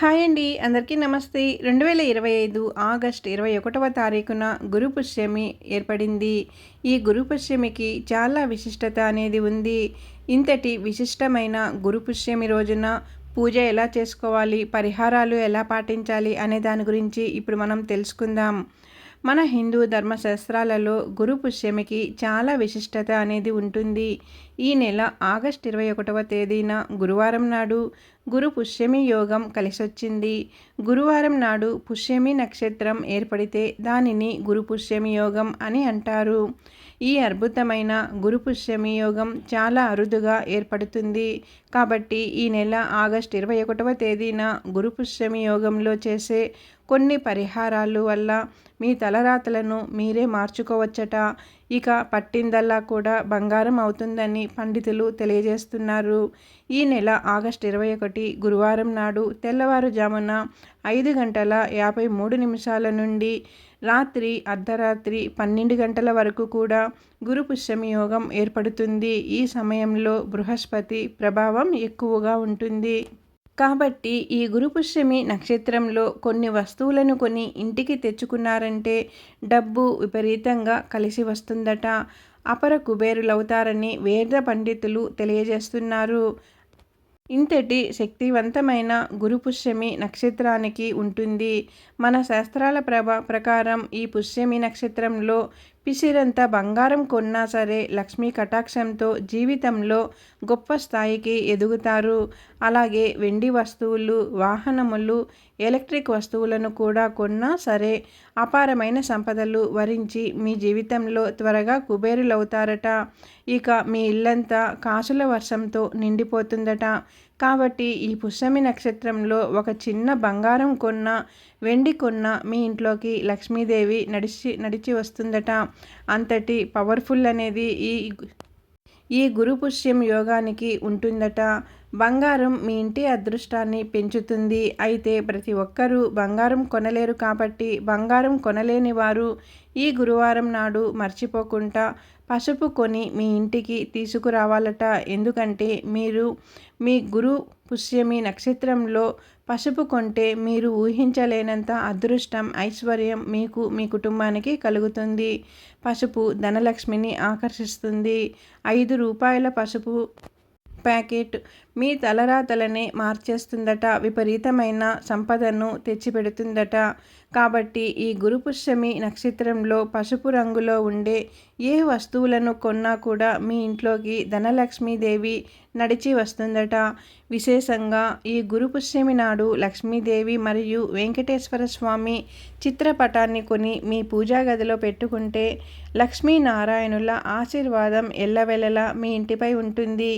Hi అండి అందరికీ నమస్తే. రెండు వేల ఇరవై ఐదు ఆగస్ట్ ఇరవై ఒకటవ తారీఖున గురు పుష్యమి ఏర్పడింది. ఈ గురు పుష్యమికి చాలా విశిష్టత అనేది ఉంది. ఇంతటి విశిష్టమైన గురు పుష్యమి రోజున పూజ ఎలా చేసుకోవాలి పరిహారాలు ఎలా పాటించాలి అనే దాని గురించి ఇప్పుడు మనం తెలుసుకుందాం. మన హిందూ ధర్మశాస్త్రాలలో గురు పుష్యమికి చాలా విశిష్టత అనేది ఉంటుంది. ఈ నెల ఆగస్ట్ ఇరవై ఒకటవ తేదీన గురువారం నాడు గురు పుష్యమి యోగం కలిసొచ్చింది. గురువారం నాడు పుష్యమి నక్షత్రం ఏర్పడితే దానిని గురు పుష్యమి యోగం అని అంటారు. ఈ అద్భుతమైన గురు పుష్యమి యోగం చాలా అరుదుగా ఏర్పడుతుంది. కాబట్టి ఈ నెల ఆగస్ట్ ఇరవై ఒకటవ తేదీన గురు పుష్యమి యోగంలో చేసే కొన్ని పరిహారాలు వల్ల మీ తలరాతలను మీరే మార్చుకోవచ్చట. ఇక పట్టిందల్లా కూడా బంగారం అవుతుందని పండితులు తెలియజేస్తున్నారు. ఈ నెల ఆగస్ట్ ఇరవై ఒకటి గురువారం నాడు తెల్లవారుజామున ఐదు గంటల యాభై మూడు నిమిషాల నుండి రాత్రి అర్ధరాత్రి పన్నెండు గంటల వరకు కూడా గురు పుష్యమి యోగం ఏర్పడుతుంది. ఈ సమయంలో బృహస్పతి ప్రభావం ఎక్కువగా ఉంటుంది. కాబట్టి ఈ గురుపుష్యమి నక్షత్రంలో కొన్ని వస్తువులను కొని ఇంటికి తెచ్చుకున్నారంటే డబ్బు విపరీతంగా కలిసి వస్తుందట. అపర కుబేరులవుతారని వేద పండితులు తెలియజేస్తున్నారు. ఇంతటి శక్తివంతమైన గురుపుష్యమి నక్షత్రానికి ఉంటుంది. మన శాస్త్రాల ప్రభ ప్రకారం ఈ పుష్యమి నక్షత్రంలో పిసిరంత బంగారం కొన్నా సరే లక్ష్మీ కటాక్షంతో జీవితంలో గొప్ప స్థాయికి ఎదుగుతారు. అలాగే వెండి వస్తువులు వాహనములు ఎలక్ట్రిక్ వస్తువులను కూడా కొన్నా సరే అపారమైన సంపదలు వరించి మీ జీవితంలో త్వరగా కుబేరులవుతారట. ఇక మీ ఇల్లంతా కాసుల వర్షంతో నిండిపోతుందట. కాబట్టి ఈ పుష్యమి నక్షత్రంలో ఒక చిన్న బంగారం కొన్న వెండి కొన్న మీ ఇంట్లోకి లక్ష్మీదేవి నడిచి నడిచి వస్తుందట. అంతటి పవర్ఫుల్ అనేది ఈ ఈ గురు పుష్యం యోగానికి ఉంటుందట. బంగారం మీ ఇంటి అదృష్టాన్ని పెంచుతుంది. అయితే ప్రతి ఒక్కరూ బంగారం కొనలేరు కాబట్టి బంగారం కొనలేని వారు ఈ గురువారం నాడు మర్చిపోకుండా పసుపు కొని మీ ఇంటికి తీసుకురావాలట. ఎందుకంటే మీరు మీ గురు పుష్యమి నక్షత్రంలో పసుపు కొంటే మీరు ఊహించలేనంత అదృష్టం ఐశ్వర్యం మీకు మీ కుటుంబానికి కలుగుతుంది. పసుపు ధనలక్ష్మిని ఆకర్షిస్తుంది. ఐదు రూపాయల పసుపు ప్యాకెట్ మీ తలరాతలనే మార్చేస్తుందట. విపరీతమైన సంపదను తెచ్చిపెడుతుందట. కాబట్టి ఈ గురుపుష్యమి నక్షత్రంలో పసుపు రంగులో ఉండే ఏ వస్తువులను కొన్నా కూడా మీ ఇంట్లోకి ధనలక్ష్మీదేవి నడిచి వస్తుందట. విశేషంగా ఈ గురుపుష్యమి నాడు లక్ష్మీదేవి మరియు వెంకటేశ్వర స్వామి చిత్రపటాన్ని కొని మీ పూజా గదిలో పెట్టుకుంటే లక్ష్మీనారాయణుల ఆశీర్వాదం ఎల్లవెల్లలా మీ ఇంటిపై ఉంటుంది.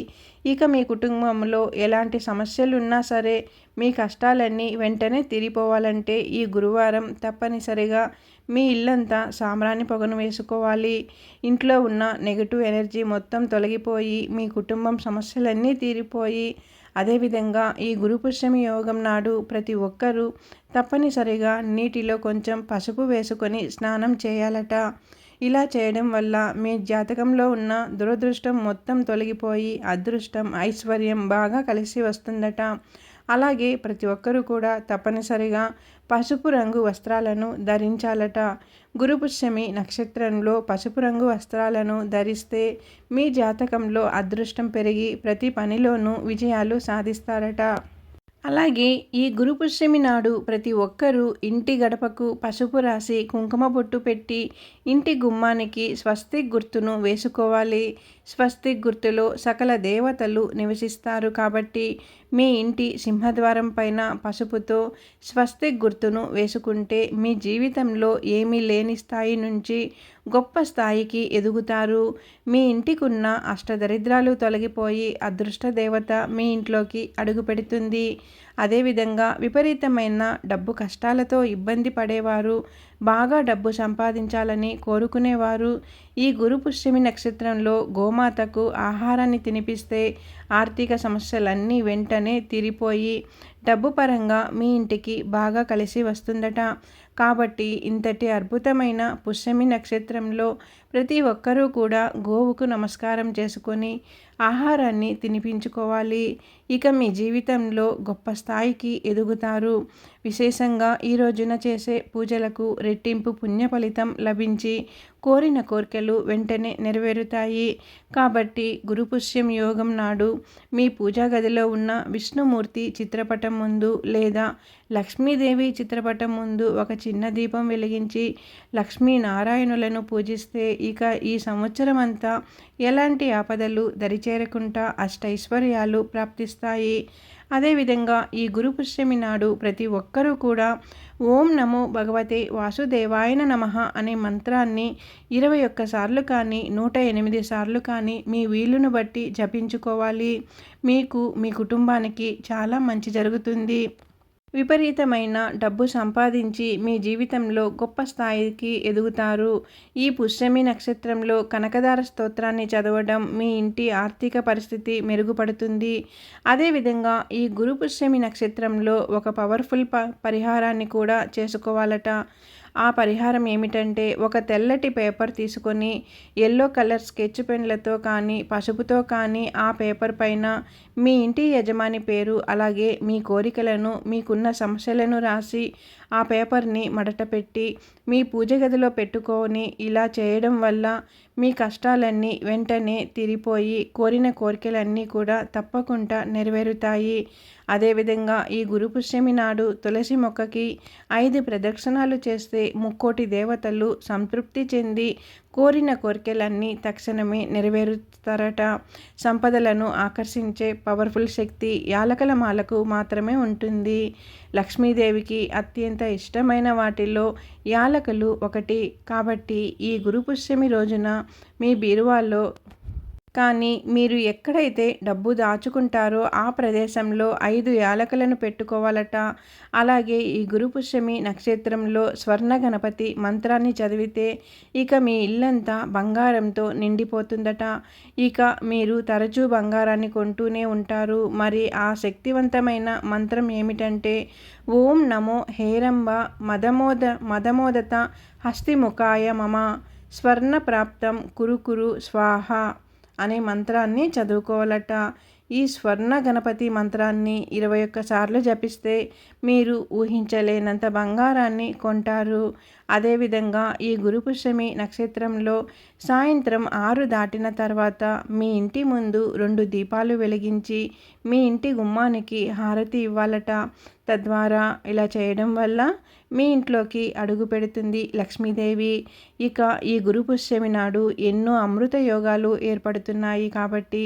ఇక మీ కుటుంబంలో ఎలాంటి సమస్యలు ఉన్నా సరే మీ కష్టాలన్నీ వెంటనే తీరిపోవాలంటే ఈ గురువారం తప్పనిసరిగా మీ ఇల్లంతా సాంబ్రాణి పొగను వేసుకోవాలి. ఇంట్లో ఉన్న నెగిటివ్ ఎనర్జీ మొత్తం తొలగిపోయి మీ కుటుంబం సమస్యలన్నీ తీరిపోయి అదేవిధంగా ఈ గురుపుష్యమి యోగం నాడు ప్రతి ఒక్కరూ తప్పనిసరిగా నీటిలో కొంచెం పసుపు వేసుకొని స్నానం చేయాలట. ఇలా చేయడం వల్ల మీ జాతకంలో ఉన్న దురదృష్టం మొత్తం తొలగిపోయి అదృష్టం ఐశ్వర్యం బాగా కలిసి వస్తుందట. అలాగే ప్రతి ఒక్కరూ కూడా తప్పనిసరిగా పసుపు రంగు వస్త్రాలను ధరించాలట. గురుపుష్యమి నక్షత్రంలో పసుపు రంగు వస్త్రాలను ధరిస్తే మీ జాతకంలో అదృష్టం పెరిగి ప్రతి పనిలోనూ విజయాలు సాధిస్తారట. అలాగే ఈ గురుపుష్యమి నాడు ప్రతి ఒక్కరూ ఇంటి గడపకు పసుపు రాసి కుంకుమ బొట్టు పెట్టి ఇంటి గుమ్మానికి స్వస్తిక్ గుర్తును వేసుకోవాలి. స్వస్తిక్ గుర్తులో సకల దేవతలు నివసిస్తారు కాబట్టి మీ ఇంటి సింహద్వారం పైన పసుపుతో స్వస్తిక్ గుర్తును వేసుకుంటే మీ జీవితంలో ఏమీ లేని స్థాయి నుంచి గొప్ప స్థాయికి ఎదుగుతారు. మీ ఇంటికున్న అష్టదరిద్రాలు తొలగిపోయి అదృష్ట దేవత మీ ఇంట్లోకి అడుగు పెడుతుంది అదేవిధంగా విపరీతమైన డబ్బు కష్టాలతో ఇబ్బంది పడేవారు బాగా డబ్బు సంపాదించాలని కోరుకునేవారు. ఈ గురు పుష్యమి నక్షత్రంలో గోమాతకు ఆహారాన్ని తినిపిస్తే ఆర్థిక సమస్యలన్నీ వెంటనే తీరిపోయి డబ్బు పరంగా మీ ఇంటికి బాగా కలిసి వస్తుందట. కాబట్టి ఇంతటి అద్భుతమైన పుష్యమి నక్షత్రంలో ప్రతి ఒక్కరూ కూడా గోవుకు నమస్కారం చేసుకొని ఆహారాన్ని తినిపించుకోవాలి. ఇక మీ జీవితంలో గొప్ప స్థాయికి ఎదుగుతారు. విశేషంగా ఈ రోజున చేసే పూజలకు రెట్టింపు పుణ్య ఫలితం లభించి కోరిన కోరికలు వెంటనే నెరవేరుతాయి. కాబట్టి గురుపుష్యం యోగం నాడు మీ పూజా గదిలో ఉన్న విష్ణుమూర్తి చిత్రపటం ముందు లేదా లక్ష్మీదేవి చిత్రపటం ముందు ఒక చిన్న దీపం వెలిగించి లక్ష్మీనారాయణులను పూజిస్తే ఇక ఈ సంవత్సరం అంతా ఎలాంటి ఆపదలు దరిచేరకుండా అష్టైశ్వర్యాలు ప్రాప్తిస్తాయి. అదేవిధంగా ఈ గురుపుష్యమి నాడు ప్రతి ఒక్కరూ కూడా ఓం నమో భగవతే వాసుదేవాయన నమ అనే మంత్రాన్ని ఇరవై ఒక్కసార్లు కానీ నూట ఎనిమిది సార్లు కానీ మీ వీలును బట్టి జపించుకోవాలి. మీకు మీ కుటుంబానికి చాలా మంచి జరుగుతుంది. విపరీతమైన డబ్బు సంపాదించి మీ జీవితంలో గొప్ప స్థాయికి ఎదుగుతారు. ఈ పుష్యమి నక్షత్రంలో కనకదార స్తోత్రాన్ని చదవడం మీ ఇంటి ఆర్థిక పరిస్థితి మెరుగుపడుతుంది. అదేవిధంగా ఈ గురు పుష్యమి నక్షత్రంలో ఒక పవర్ఫుల్ ప పరిహారాన్ని కూడా చేసుకోవాలట. ఆ పరిహారం ఏమిటంటే ఒక తెల్లటి పేపర్ తీసుకొని ఎల్లో కలర్ స్కెచ్ పెన్లతో కానీ పసుపుతో కానీ ఆ పేపర్ పైన మీ ఇంటి యజమాని పేరు అలాగే మీ కోరికలను మీకున్న సమస్యలను రాసి ఆ పేపర్ని మడట పెట్టి మీ పూజ గదిలో పెట్టుకొని ఇలా చేయడం వల్ల మీ కష్టాలన్నీ వెంటనే తిరిపోయి కోరిన కోరికలన్నీ కూడా తప్పకుండా నెరవేరుతాయి. అదేవిధంగా ఈ గురుపుష్యమి నాడు తులసి మొక్కకి ఐదు ప్రదక్షిణాలు చేస్తే ముక్కోటి దేవతలు సంతృప్తి చెంది కోరిన కోరికలన్నీ తక్షణమే నెరవేరుతారట. సంపదలను ఆకర్షించే పవర్ఫుల్ శక్తి యాలకల మాలకు మాత్రమే ఉంటుంది. లక్ష్మీదేవికి అత్యంత ఇష్టమైన వాటిల్లో యాలకలు ఒకటి. కాబట్టి ఈ గురుపుష్యమి రోజున మీ బీరువాల్లో కానీ మీరు ఎక్కడైతే డబ్బు దాచుకుంటారో ఆ ప్రదేశంలో ఐదు యాలకలను పెట్టుకోవాలట. అలాగే ఈ గురుపుష్యమి నక్షత్రంలో స్వర్ణ గణపతి మంత్రాన్ని చదివితే ఇక మీ ఇల్లంతా బంగారంతో నిండిపోతుందట. ఇక మీరు తరచూ బంగారాన్ని కొంటూనే ఉంటారు. మరి ఆ శక్తివంతమైన మంత్రం ఏమిటంటే ఓం నమో హేరంబ మదమోద మదమోదత హస్తిముఖాయ మమ స్వర్ణ ప్రాప్తం కురుకురు స్వాహ. అనే మంత్రాన్ని చదువుకోవాలట. ఈ స్వర్ణ గణపతి మంత్రాన్ని ఇరవై ఒక్కసార్లు జపిస్తే మీరు ఊహించలేనంత బంగారాన్ని కొంటారు. అదేవిధంగా ఈ గురుపుష్యమి నక్షత్రంలో సాయంత్రం ఆరు దాటిన తర్వాత మీ ఇంటి ముందు రెండు దీపాలు వెలిగించి మీ ఇంటి గుమ్మానికి హారతి ఇవ్వాలట. తద్వారా ఇలా చేయడం వల్ల మీ ఇంట్లోకి అడుగు పెడుతుంది లక్ష్మీదేవి. ఇక ఈ గురు పుష్యమి నాడు ఎన్నో అమృత యోగాలు ఏర్పడుతున్నాయి కాబట్టి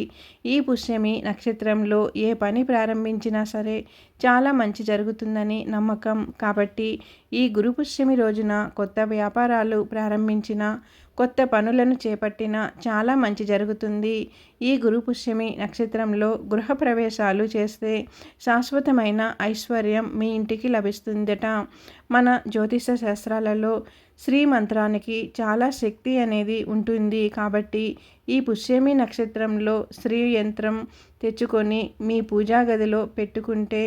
ఈ పుష్యమి నక్షత్రంలో ఏ పని ప్రారంభించినా సరే చాలా మంచి జరుగుతుందని నమ్మకం. కాబట్టి ఈ గురుపుష్యమి రోజున కొత్త వ్యాపారాలు ప్రారంభించిన కొత్త పనులను చేపట్టిన చాలా మంచి జరుగుతుంది. ఈ గురుపుష్యమి నక్షత్రంలో నక్షత్రంలో గృహప్రవేశాలు చేస్తే శాశ్వతమైన ఐశ్వర్యం మీ ఇంటికి లభిస్తుందట. మన జ్యోతిష శాస్త్రాలలో శ్రీ మంత్రానికి చాలా శక్తి అనేది ఉంటుంది కాబట్టి ఈ పుష్యమి నక్షత్రంలో శ్రీ యంత్రం తెచ్చుకొని మీ పూజా గదిలో పెట్టుకుంటే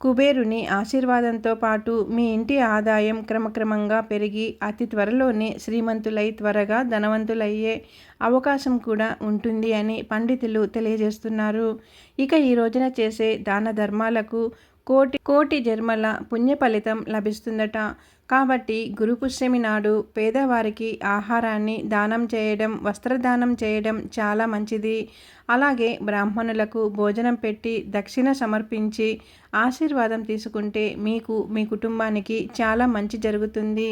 కుబేరుని ఆశీర్వాదంతో పాటు మీ ఇంటి ఆదాయం క్రమక్రమంగా పెరిగి అతి త్వరలోనే శ్రీమంతులై త్వరగా ధనవంతులయ్యే అవకాశం కూడా ఉంటుంది అని పండితులు తెలియజేస్తున్నారు. ఇక ఈ రోజున చేసే దాన ధర్మాలకు కోటి కోటి జన్మల పుణ్య ఫలితం లభిస్తుందట. కాబట్టి గురుపుష్యమి నాడు పేదవారికి ఆహారాన్ని దానం చేయడం వస్త్రదానం చేయడం చాలా మంచిది. అలాగే బ్రాహ్మణులకు భోజనం పెట్టి దక్షిణ సమర్పించి ఆశీర్వాదం తీసుకుంటే మీకు మీ కుటుంబానికి చాలా మంచి జరుగుతుంది.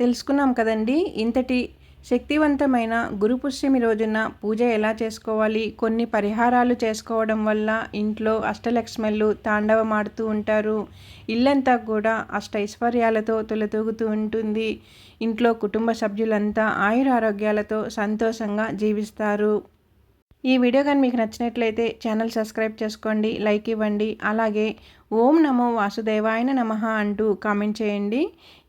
తెలుసుకున్నాం కదండి ఇంతటి శక్తివంతమైన గురుపుష్యమి రోజున పూజ ఎలా చేసుకోవాలి? కొన్ని పరిహారాలు చేసుకోవడం వల్ల ఇంట్లో అష్టలక్ష్మలు తాండవమాడుతూ ఉంటారు. ఇల్లంతా కూడా అష్టైశ్వర్యాలతో తొలతూగుతూ ఉంటుంది. ఇంట్లో కుటుంబ సభ్యులంతా ఆయురారోగ్యాలతో సంతోషంగా జీవిస్తారు. ఈ వీడియో కానీ మీకు నచ్చినట్లయితే ఛానల్ సబ్స్క్రైబ్ చేసుకోండి లైక్ ఇవ్వండి అలాగే ఓం నమో వాసుదేవాయన నమ అంటూ కామెంట్ చేయండి.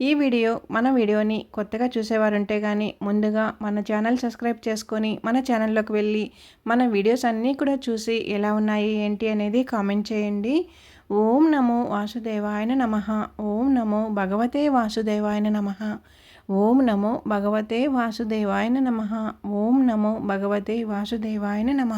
ఈ వీడియో మన వీడియోని కొత్తగా చూసేవారుంటే కానీ ముందుగా మన ఛానల్ సబ్స్క్రైబ్ చేసుకొని మన ఛానల్లోకి వెళ్ళి మన వీడియోస్ అన్నీ కూడా చూసి ఎలా ఉన్నాయి ఏంటి అనేది కామెంట్ చేయండి. ఓం నమో వాసుదేవాయన నమ ఓం నమో భగవతే వాసుదేవాయన నమ. ఓం నమో భగవతే వాసుదేవాయన నమ. ఓం నమో భగవతే వాసుదేవాయన నమ.